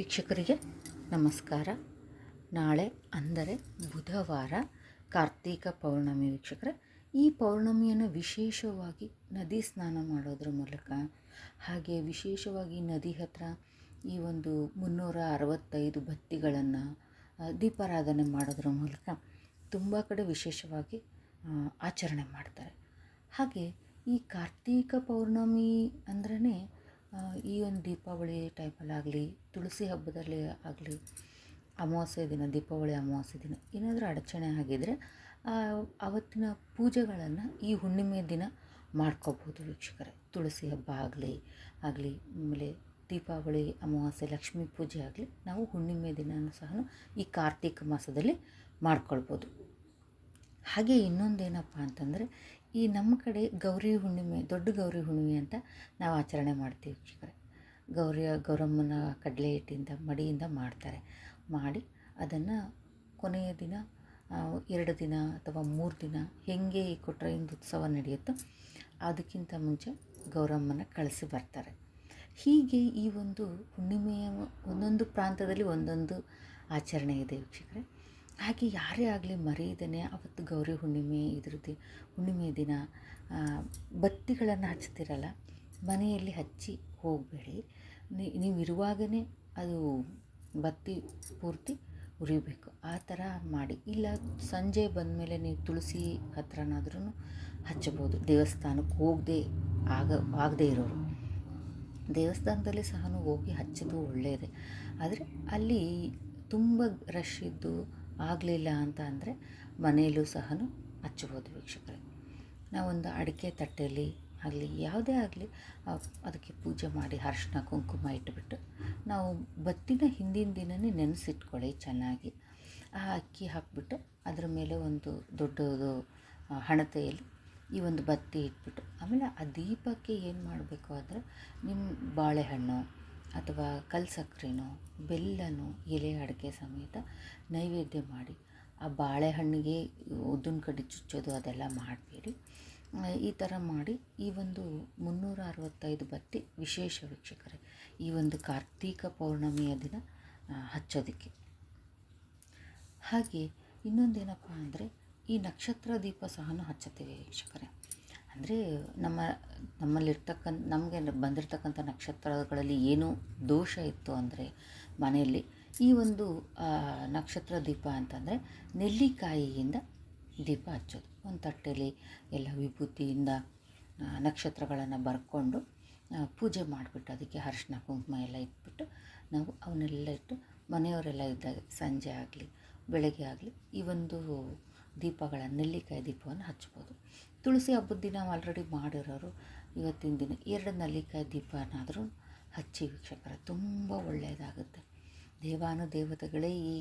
ವೀಕ್ಷಕರಿಗೆ ನಮಸ್ಕಾರ. ನಾಳೆ ಅಂದರೆ ಬುಧವಾರ ಕಾರ್ತೀಕ ಪೌರ್ಣಮಿ ವೀಕ್ಷಕರ, ಈ ಪೌರ್ಣಮಿಯನ್ನು ವಿಶೇಷವಾಗಿ ನದಿ ಸ್ನಾನ ಮಾಡೋದ್ರ ಮೂಲಕ, ಹಾಗೆ ವಿಶೇಷವಾಗಿ ನದಿ ಹತ್ರ ಈ ಒಂದು ಮುನ್ನೂರ ಅರವತ್ತೈದು ಬತ್ತಿಗಳನ್ನು ದೀಪಾರಾಧನೆ ಮಾಡೋದ್ರ ಮೂಲಕ ತುಂಬ ಕಡೆ ವಿಶೇಷವಾಗಿ ಆಚರಣೆ ಮಾಡ್ತಾರೆ. ಹಾಗೆ ಈ ಕಾರ್ತೀಕ ಪೌರ್ಣಮಿ ಅಂದ್ರೇ ಈ ಒಂದು ದೀಪಾವಳಿ ಟೈಮಲ್ಲಾಗಲಿ ತುಳಸಿ ಹಬ್ಬದಲ್ಲಿ ಆಗಲಿ, ಅಮಾವಾಸ್ಯೆ ದಿನ, ದೀಪಾವಳಿ ಅಮಾವಾಸ್ಯೆ ದಿನ ಏನಾದರೂ ಅಡಚಣೆ ಆಗಿದ್ದರೆ ಅವತ್ತಿನ ಪೂಜೆಗಳನ್ನು ಈ ಹುಣ್ಣಿಮೆ ದಿನ ಮಾಡ್ಕೋಬೋದು ವೀಕ್ಷಕರೇ. ತುಳಸಿ ಹಬ್ಬ ಆಗಲಿ ಆಗಲಿ, ಆಮೇಲೆ ದೀಪಾವಳಿ, ಅಮಾವಾಸ್ಯೆ, ಲಕ್ಷ್ಮೀ ಪೂಜೆ ಆಗಲಿ ನಾವು ಹುಣ್ಣಿಮೆ ದಿನವೂ ಸಹ ಈ ಕಾರ್ತಿಕ ಮಾಸದಲ್ಲಿ ಮಾಡ್ಕೊಳ್ಬೋದು. ಹಾಗೆ ಇನ್ನೊಂದೇನಪ್ಪ ಅಂತಂದರೆ ಈ ನಮ್ಮ ಕಡೆ ಗೌರಿ ಹುಣ್ಣಿಮೆ, ದೊಡ್ಡ ಗೌರಿ ಹುಣ್ಣಿಮೆ ಅಂತ ನಾವು ಆಚರಣೆ ಮಾಡ್ತೀವಿ ವೀಕ್ಷಕರೇ. ಗೌರಿಯ ಗೌರಮ್ಮನ ಕಡಲೆ ಹಿಟ್ಟಿಂದ ಮಡಿಯಿಂದ ಮಾಡ್ತಾರೆ. ಮಾಡಿ ಅದನ್ನು ಕೊನೆಯ ದಿನ ಎರಡು ದಿನ ಅಥವಾ ಮೂರು ದಿನ ಹೇಗೆ ಈ ಕೊಟ್ರೆಯಿಂದ ಉತ್ಸವ ನಡೆಯುತ್ತೋ ಅದಕ್ಕಿಂತ ಮುಂಚೆ ಗೌರಮ್ಮನ ಕಳಿಸಿ ಬರ್ತಾರೆ. ಹೀಗೆ ಈ ಒಂದು ಹುಣ್ಣಿಮೆಯ ಒಂದೊಂದು ಪ್ರಾಂತದಲ್ಲಿ ಒಂದೊಂದು ಆಚರಣೆ ಇದೆ ವೀಕ್ಷಕರೇ. ಹಾಗೆ ಯಾರೇ ಆಗಲಿ ಮರೆಯದೇ ಅವತ್ತು ಗೌರಿ ಹುಣ್ಣಿಮೆ, ಇದ್ರದ್ದು ಹುಣ್ಣಿಮೆ ದಿನ ಬತ್ತಿಗಳನ್ನು ಹಚ್ತಿರಲ್ಲ, ಮನೆಯಲ್ಲಿ ಹಚ್ಚಿ ಹೋಗಬೇಡಿ. ನೀವು ಅದು ಬತ್ತಿ ಪೂರ್ತಿ ಉರಿಬೇಕು. ಆ ಥರ ಮಾಡಿ. ಇಲ್ಲ, ಸಂಜೆ ಬಂದಮೇಲೆ ನೀವು ತುಳಸಿ ಹತ್ರನಾದ್ರೂ ಹಚ್ಚಬೋದು. ದೇವಸ್ಥಾನಕ್ಕೆ ಹೋಗದೆ ಆಗ, ಆಗದೇ ಇರೋರು. ದೇವಸ್ಥಾನದಲ್ಲಿ ಸಹ ಹೋಗಿ ಹಚ್ಚೋದು ಒಳ್ಳೆಯದೇ ಆದರೆ ಅಲ್ಲಿ ತುಂಬ ರಶ್ ಇದ್ದು ಆಗಲಿಲ್ಲ ಅಂತ ಅಂದರೆ ಮನೆಯಲ್ಲೂ ಸಹ ಹಚ್ಬೋದು ವೀಕ್ಷಕರೇ. ನಾವೊಂದು ಅಡಿಕೆ ತಟ್ಟೆಯಲ್ಲಿ ಆಗಲಿ, ಯಾವುದೇ ಆಗಲಿ ಅದಕ್ಕೆ ಪೂಜೆ ಮಾಡಿ ಅರಿಶಿನ, ಕುಂಕುಮ ಇಟ್ಬಿಟ್ಟು ನಾವು ಬತ್ತಿನ ಹಿಂದಿನ ದಿನವೇ ನೆನೆಸಿಟ್ಕೊಳ್ಳಿ ಚೆನ್ನಾಗಿ. ಆ ಅಕ್ಕಿ ಹಾಕಿಬಿಟ್ಟು ಅದರ ಮೇಲೆ ಒಂದು ದೊಡ್ಡದು ಹಣತೆಯಲ್ಲಿ ಈ ಒಂದು ಬತ್ತಿ ಇಟ್ಬಿಟ್ಟು ಆಮೇಲೆ ಆ ದೀಪಕ್ಕೆ ಏನು ಮಾಡಬೇಕು ಅಂದರೆ ನಿಮ್ಮ ಬಾಳೆಹಣ್ಣು ಅಥವಾ ಕಲ್ಸಕ್ರೆನೋ, ಬೆಲ್ಲನೋ, ಎಲೆ ಅಡಿಕೆ ಸಮೇತ ನೈವೇದ್ಯ ಮಾಡಿ, ಆ ಬಾಳೆಹಣ್ಣಿಗೆ ಉದ್ದಿನ ಕಡ್ಡಿ ಚುಚ್ಚೋದು ಅದೆಲ್ಲ ಮಾಡಬೇಡಿ. ಈ ಥರ ಮಾಡಿ ಈ ಒಂದು ಮುನ್ನೂರ ಅರವತ್ತೈದು ಬತ್ತಿ ವಿಶೇಷ ವೀಕ್ಷಕರೇ, ಈ ಒಂದು ಕಾರ್ತೀಕ ಪೌರ್ಣಮಿಯ ದಿನ ಹಚ್ಚೋದಕ್ಕೆ. ಹಾಗೆ ಇನ್ನೊಂದೇನಪ್ಪ ಅಂದರೆ ಈ ನಕ್ಷತ್ರ ದೀಪ ಸಹ ಹಚ್ಚುತ್ತೇವೆ ವೀಕ್ಷಕರೇ. ಅಂದರೆ ನಮ್ಮ, ನಮ್ಮಲ್ಲಿರ್ತಕ್ಕಂಥ, ನಮಗೆ ಬಂದಿರತಕ್ಕಂಥ ನಕ್ಷತ್ರಗಳಲ್ಲಿ ಏನು ದೋಷ ಇತ್ತು ಅಂದರೆ ಮನೆಯಲ್ಲಿ ಈ ಒಂದು ನಕ್ಷತ್ರ ದೀಪ ಅಂತಂದರೆ ನೆಲ್ಲಿಕಾಯಿಯಿಂದ ದೀಪ ಹಚ್ಚೋದು. ಒಂದು ತಟ್ಟೆಯಲ್ಲಿ ಎಲ್ಲ ವಿಭೂತಿಯಿಂದ ನಕ್ಷತ್ರಗಳನ್ನು ಬರ್ಕೊಂಡು ಪೂಜೆ ಮಾಡಿಬಿಟ್ಟು ಅದಕ್ಕೆ ಅರಿಶಿನ, ಕುಂಕುಮ ಎಲ್ಲ ಇಟ್ಬಿಟ್ಟು ನಾವು ಅವನ್ನೆಲ್ಲ ಇಟ್ಟು ಮನೆಯವರೆಲ್ಲ ಇದ್ದಾಗ ಸಂಜೆ ಆಗಲಿ, ಬೆಳಗ್ಗೆ ಆಗಲಿ ಈ ಒಂದು ದೀಪಗಳ ನೆಲ್ಲಿಕಾಯಿ ದೀಪವನ್ನು ಹಚ್ಬೋದು. ತುಳಸಿ ಹಬ್ಬದ ದಿನ ಆಲ್ರೆಡಿ ಮಾಡಿರೋರು. ಇವತ್ತಿನ ದಿನ ಎರಡು ನೆಲ್ಲಿಕಾಯಿ ದೀಪನಾದರೂ ಹಚ್ಚಿ ವೀಕ್ಷಕರ, ತುಂಬ ಒಳ್ಳೆಯದಾಗುತ್ತೆ ದೇವಾನು ದೇವತೆಗಳೇ ಈ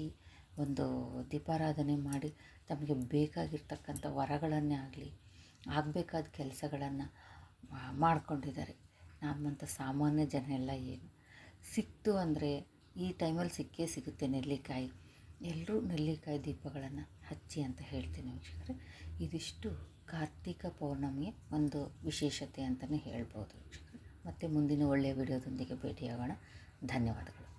ಒಂದು ದೀಪಾರಾಧನೆ ಮಾಡಿ ತಮಗೆ ಬೇಕಾಗಿರ್ತಕ್ಕಂಥ ವರಗಳನ್ನೇ ಆಗಲಿ, ಆಗಬೇಕಾದ ಕೆಲಸಗಳನ್ನು ಮಾಡ್ಕೊಂಡಿದ್ದಾರೆ. ನಮ್ಮಂಥ ಸಾಮಾನ್ಯ ಜನ ಎಲ್ಲ ಏನು? ಸಿಕ್ತು ಅಂದರೆ ಈ ಟೈಮಲ್ಲಿ ಸಿಕ್ಕೇ ಸಿಗುತ್ತೆ ನೆಲ್ಲಿಕಾಯಿ. ಎಲ್ಲರೂ ನೆಲ್ಲಿಕಾಯಿ ದೀಪಗಳನ್ನು ಹಚ್ಚಿ ಅಂತ ಹೇಳ್ತೀನಿ ವೀಕ್ಷಕರೇ. ಇದಿಷ್ಟು ಕಾರ್ತೀಕ ಪೌರ್ಣಮಿಯ ಒಂದು ವಿಶೇಷತೆ ಅಂತಲೇ ಹೇಳ್ಬೋದು. ಮತ್ತು ಮುಂದಿನ ಒಳ್ಳೆಯ ವಿಡಿಯೋದೊಂದಿಗೆ ಭೇಟಿಯಾಗೋಣ. ಧನ್ಯವಾದಗಳು.